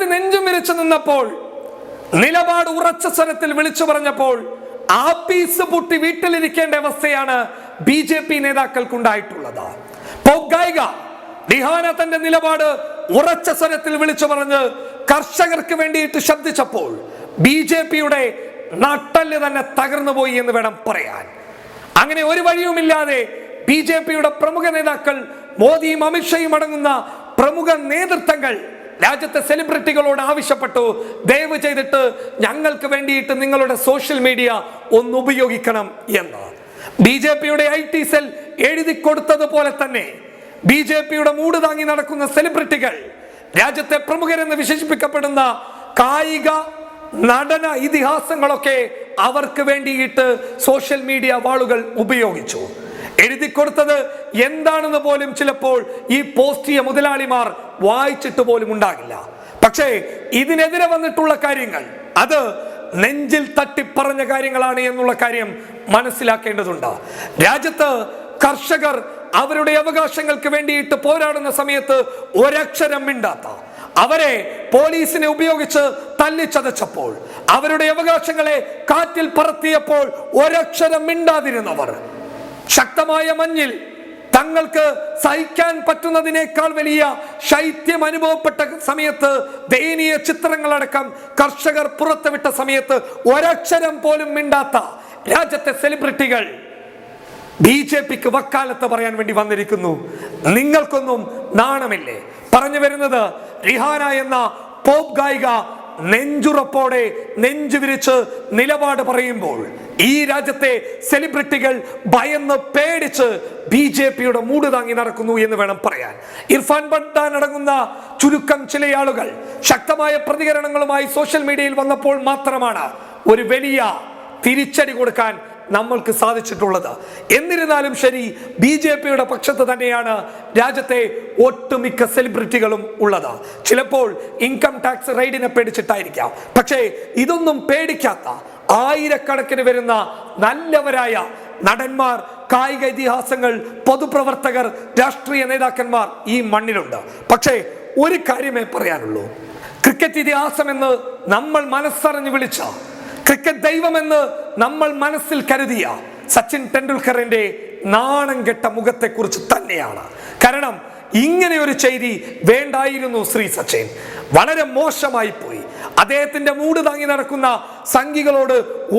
കൈയുയർത്തി നെഞ്ചും വിരിച്ചു നിന്നപ്പോൾ നിലപാട് ഉറച്ച സ്വരത്തിൽ വിളിച്ചു പറഞ്ഞപ്പോൾ ആപ്പീസ് പൊട്ടി വീട്ടിലിരിക്കേണ്ട അവസ്ഥയാണ് ബി ജെ പി നേതാക്കൾക്കുണ്ടായിട്ടുള്ളത്. പൊഗായിക ഡിഹാന തന്റെ നിലപാട് ഉറച്ച സ്വരത്തിൽ വിളിച്ചു പറഞ്ഞ് കർഷകർക്ക് വേണ്ടിയിട്ട് ശബ്ദിച്ചപ്പോൾ ബി ജെ പിയുടെ നട്ടൽ തന്നെ തകർന്നു പോയി എന്ന് വേണം പറയാൻ. അങ്ങനെ ഒരു വഴിയുമില്ലാതെ ബി ജെ പിയുടെ പ്രമുഖ നേതാക്കൾ മോദിയും അമിത്ഷയും അടങ്ങുന്ന പ്രമുഖ നേതൃത്വങ്ങൾ രാജ്യത്തെ സെലിബ്രിറ്റികളോട് ആവശ്യപ്പെട്ടു. ദയവ് ചെയ്തിട്ട് ഞങ്ങൾക്ക് വേണ്ടിയിട്ട് നിങ്ങളുടെ സോഷ്യൽ മീഡിയ ഒന്ന് ഉപയോഗിക്കണം എന്ന്. ബി ജെ പിയുടെ ഐ ടി സെൽ എഴുതി കൊടുത്തതുപോലെ തന്നെ ബി ജെ പിയുടെ മൂട് താങ്ങി നടക്കുന്ന സെലിബ്രിറ്റികൾ രാജ്യത്തെ പ്രമുഖരെന്ന് വിശേഷിപ്പിക്കപ്പെടുന്ന കായിക നടന ഇതിഹാസങ്ങളൊക്കെ അവർക്ക് വേണ്ടിയിട്ട് സോഷ്യൽ മീഡിയ വാളുകൾ ഉപയോഗിച്ചു. എഴുതി കൊടുത്തത് എന്താണെന്ന് പോലും ചിലപ്പോൾ ഈ പോസ്റ്റിയ മുതലാളിമാർ വായിച്ചിട്ട് പോലും ഉണ്ടാകില്ല. പക്ഷേ ഇതിനെതിരെ വന്നിട്ടുള്ള കാര്യങ്ങൾ അത് നെഞ്ചിൽ തട്ടിപ്പറഞ്ഞ കാര്യങ്ങളാണ് എന്നുള്ള കാര്യം മനസ്സിലാക്കേണ്ടതുണ്ട്. രാജ്യത്ത് കർഷകർ അവരുടെ അവകാശങ്ങൾക്ക് വേണ്ടിയിട്ട് പോരാടുന്ന സമയത്ത് ഒരക്ഷരം മിണ്ടാത്ത അവരെ പോലീസിനെ ഉപയോഗിച്ച് തല്ലിച്ചതച്ചപ്പോൾ അവരുടെ അവകാശങ്ങളെ കാറ്റിൽ പറത്തിയപ്പോൾ ഒരക്ഷരം മിണ്ടാതിരുന്നവർ. ശക്തമായ മഞ്ഞിൽ തങ്ങൾക്ക് സഹിക്കാൻ പറ്റുന്നതിനേക്കാൾ വലിയ ശൈത്യം അനുഭവപ്പെട്ട സമയത്ത് ദയനീയ ചിത്രങ്ങളടക്കം കർഷകർ പുറത്തുവിട്ട സമയത്ത് ഒരക്ഷരം പോലും മിണ്ടാത്ത രാജ്യത്തെ സെലിബ്രിറ്റികൾ ബി ജെ പിക്ക് വക്കാലത്ത് പറയാൻ വേണ്ടി വന്നിരിക്കുന്നു. നിങ്ങൾക്കൊന്നും നാണമില്ലേ? പറഞ്ഞു വരുന്നത് റിഹാന എന്ന പോപ്പ് ഗായിക നെഞ്ചുറപ്പോടെ നെഞ്ചു വിരിച്ച് നിലപാട് പറയുമ്പോൾ ഈ രാജ്യത്തെ സെലിബ്രിറ്റികൾ ഭയന്ന് പേടിച്ച് ബി ജെ പിയുടെ മൂട് താങ്ങി നടക്കുന്നു എന്ന് വേണം പറയാൻ. ഇർഫാൻ ബട്ടാൻ അടങ്ങുന്ന ചുരുക്കം ചില ആളുകൾ ശക്തമായ പ്രതികരണങ്ങളുമായി സോഷ്യൽ മീഡിയയിൽ വന്നപ്പോൾ മാത്രമാണ് ഒരു വലിയ തിരിച്ചടി കൊടുക്കാൻ നമ്മൾക്ക് സാധിച്ചിട്ടുള്ളത്. എന്നിരുന്നാലും ശരി ബി ജെ പിയുടെ പക്ഷത്ത് തന്നെയാണ് രാജ്യത്തെ ഒട്ടുമിക്ക സെലിബ്രിറ്റികളും ഉള്ളത്. ചിലപ്പോൾ ഇൻകം ടാക്സ് റെയ്ഡിനെ പേടിച്ചിട്ടായിരിക്കാം. പക്ഷേ ഇതൊന്നും പേടിക്കാത്ത ആയിരക്കണക്കിന് വരുന്ന നല്ലവരായ നടന്മാർ കായിക ഇതിഹാസങ്ങൾ പൊതുപ്രവർത്തകർ രാഷ്ട്രീയ നേതാക്കന്മാർ ഈ മണ്ണിലുണ്ട്. പക്ഷേ ഒരു കാര്യമേ പറയാനുള്ളൂ. ക്രിക്കറ്റ് ഇതിഹാസം എന്ന് നമ്മൾ മനസ്സറിഞ്ഞ് വിളിച്ച ക്രിക്കറ്റ് ദൈവമെന്ന് നമ്മൾ മനസ്സിൽ കരുതിയ സച്ചിൻ ടെണ്ടുൽക്കറിന്റെ നാണം കെട്ട മുഖത്തെക്കുറിച്ച് തന്നെയാണ്. കാരണം ഇങ്ങനെ ഒരു ചെയ്തി വേണ്ടായിരുന്നു ശ്രീ സച്ചിൻ. വളരെ മോശമായി പോയി. അദ്ദേഹത്തിന്റെ മൂട് താങ്ങി നടക്കുന്ന സംഘികളോട്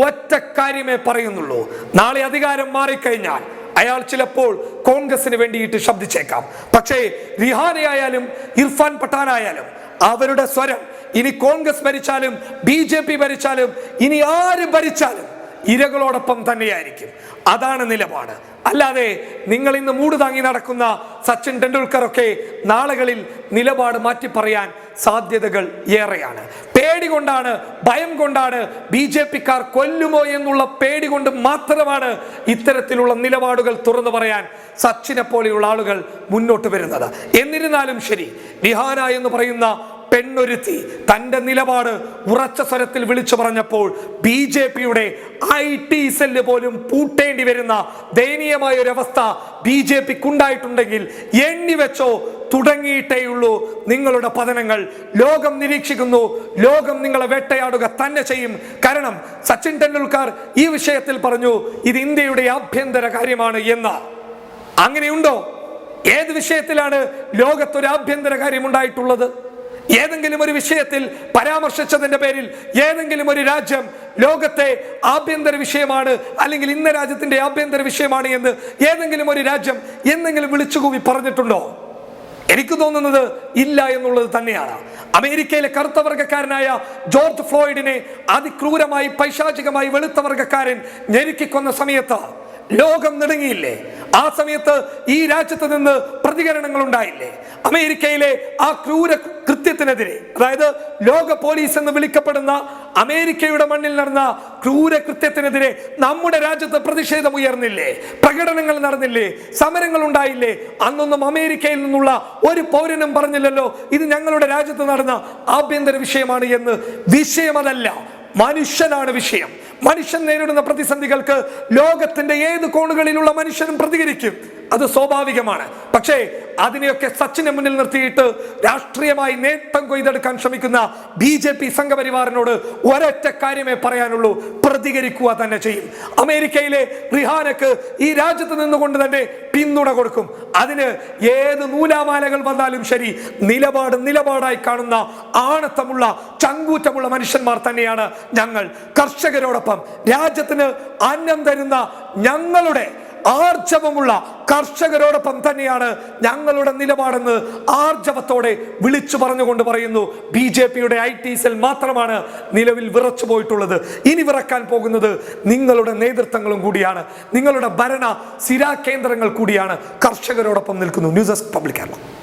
ഒറ്റ കാര്യമേ പറയുന്നുള്ളൂ. നാളെ അധികാരം മാറിക്കഴിഞ്ഞാൽ അയാൾ ചിലപ്പോൾ കോൺഗ്രസിന് വേണ്ടിയിട്ട് ശബ്ദിച്ചേക്കാം. പക്ഷേ റിഹാനയായാലും ഇർഫാൻ പട്ടാനായാലും അവരുടെ സ്വരം. ഇനി കോൺഗ്രസ് ഭരിച്ചാലും ബി ജെ പി ഭരിച്ചാലും ഇനി ആര് ഭരിച്ചാലും ഇരകളോടൊപ്പം തന്നെയായിരിക്കും. അതാണ് നിലപാട്. അല്ലാതെ നിങ്ങൾ ഇന്ന് മൂട് താങ്ങി നടക്കുന്ന സച്ചിൻ ടെണ്ടുൽക്കർ ഒക്കെ നാളുകളിൽ നിലപാട് മാറ്റി പറയാൻ സാധ്യതകൾ ഏറെയാണ്. പേടി കൊണ്ടാണ് ഭയം കൊണ്ടാണ് ബി ജെ പിക്കാർ കൊല്ലുമോ എന്നുള്ള പേടി കൊണ്ട് മാത്രമാണ് ഇത്തരത്തിലുള്ള നിലപാടുകൾ തുറന്നു പറയാൻ സച്ചിനെ പോലെയുള്ള ആളുകൾ മുന്നോട്ട് വരുന്നത്. എന്നിരുന്നാലും ശരി നിഹാന എന്ന് പറയുന്ന പെണ്ണൊരുത്തി തന്റെ നിലപാട് ഉറച്ച സ്വരത്തിൽ വിളിച്ചു പറഞ്ഞപ്പോൾ ബി ജെ പിയുടെ ഐ ടി സെല്ല് പോലും പൂട്ടേണ്ടി വരുന്ന ദയനീയമായ ഒരു അവസ്ഥ ബി ജെ എണ്ണി വെച്ചോ തുടങ്ങിയിട്ടേയുള്ളൂ നിങ്ങളുടെ പതനങ്ങൾ. ലോകം നിരീക്ഷിക്കുന്നു. ലോകം നിങ്ങളെ വേട്ടയാടുക തന്നെ ചെയ്യും. കാരണം സച്ചിൻ ടെണ്ടുൽക്കർ ഈ വിഷയത്തിൽ പറഞ്ഞു ഇത് ഇന്ത്യയുടെ ആഭ്യന്തര കാര്യമാണ് എന്ന്. അങ്ങനെയുണ്ടോ? ഏത് വിഷയത്തിലാണ് ലോകത്തൊരു ആഭ്യന്തര കാര്യം ഉണ്ടായിട്ടുള്ളത് ഏതെങ്കിലും ഒരു വിഷയത്തിൽ പരാമർശിച്ചതിന്റെ പേരിൽ ഏതെങ്കിലും ഒരു രാജ്യം ലോകത്തെ ആഭ്യന്തര വിഷയമാണ് അല്ലെങ്കിൽ ഇന്ന രാജ്യത്തിന്റെ ആഭ്യന്തര വിഷയമാണ് എന്ന് ഏതെങ്കിലും ഒരു രാജ്യം എന്തെങ്കിലും വിളിച്ചുകൂവി പറഞ്ഞിട്ടുണ്ടോ? എനിക്ക് തോന്നുന്നത് ഇല്ല എന്നുള്ളത് തന്നെയാണ്. അമേരിക്കയിലെ കറുത്ത വർഗക്കാരനായ ജോർജ് ഫ്ലോയിഡിനെ അതിക്രൂരമായി പൈശാചികമായി വെളുത്ത വർഗക്കാരൻ ഞെരുക്കിക്കൊന്ന സമയത്ത് ലോകം നെടുങ്ങിയില്ലേ? ആ സമയത്ത് ഈ രാജ്യത്ത് നിന്ന് പ്രതികരണങ്ങൾ ഉണ്ടായില്ലേ? അമേരിക്കയിലെ ആ ക്രൂര കൃത്യത്തിനെതിരെ അതായത് ലോക പോലീസ് എന്ന് വിളിക്കപ്പെടുന്ന അമേരിക്കയുടെ മണ്ണിൽ നടന്ന ക്രൂര കൃത്യത്തിനെതിരെ നമ്മുടെ രാജ്യത്ത് പ്രതിഷേധം ഉയർന്നില്ലേ? പ്രകടനങ്ങൾ നടന്നില്ലേ? സമരങ്ങൾ ഉണ്ടായില്ലേ? അന്നൊന്നും അമേരിക്കയിൽ നിന്നുള്ള ഒരു പൗരനും പറഞ്ഞില്ലല്ലോ. ഇത് ഞങ്ങളുടെ രാജ്യത്ത് നടന്ന ആഭ്യന്തര വിഷയമാണ് എന്ന്. വിഷയമതല്ല മനുഷ്യനാണ് വിഷയം. മനുഷ്യൻ നേരിടുന്ന പ്രതിസന്ധികൾക്ക് ലോകത്തിന്റെ ഏത് കോണുകളിലുള്ള മനുഷ്യനും പ്രതികരിക്കും. അത് സ്വാഭാവികമാണ്. പക്ഷേ അതിനെയൊക്കെ സച്ചിനെ മുന്നിൽ നിർത്തിയിട്ട് രാഷ്ട്രീയമായി നേട്ടം കൊയ്തെടുക്കാൻ ശ്രമിക്കുന്ന ബി ജെ പി സംഘപരിവാറിനോട് ഒരൊറ്റ കാര്യമേ പറയാനുള്ളൂ. പ്രതികരിക്കുക തന്നെ ചെയ്യും. അമേരിക്കയിലെ റിഹാനക്ക് ഈ രാജ്യത്ത് നിന്നുകൊണ്ട് തന്നെ പിന്തുണ കൊടുക്കും. അതിന് ഏത് നൂലാമാലകൾ വന്നാലും ശരി നിലപാട് നിലപാടായി കാണുന്ന ആണത്തമുള്ള ചങ്കൂറ്റമുള്ള മനുഷ്യന്മാർ തന്നെയാണ് ഞങ്ങൾ. കർഷകരോടൊപ്പം രാജ്യത്തിന് അന്നം തരുന്ന ഞങ്ങളുടെ ആർജവമുള്ള കർഷകരോടൊപ്പം തന്നെയാണ് ഞങ്ങളുടെ നിലപാടെന്ന് ആർജവത്തോടെ വിളിച്ചു പറഞ്ഞുകൊണ്ട് പറയുന്നു. ബി ജെ പിയുടെ ഐ ടി സെൽ മാത്രമാണ് നിലവിൽ വിറച്ചു പോയിട്ടുള്ളത്. ഇനി വിറക്കാൻ പോകുന്നത് നിങ്ങളുടെ നേതൃത്വങ്ങളും കൂടിയാണ്. നിങ്ങളുടെ ഭരണ സ്ഥിരാ കേന്ദ്രങ്ങൾ കൂടിയാണ് കർഷകരോടൊപ്പം നിൽക്കുന്നു. News desk public Kerala.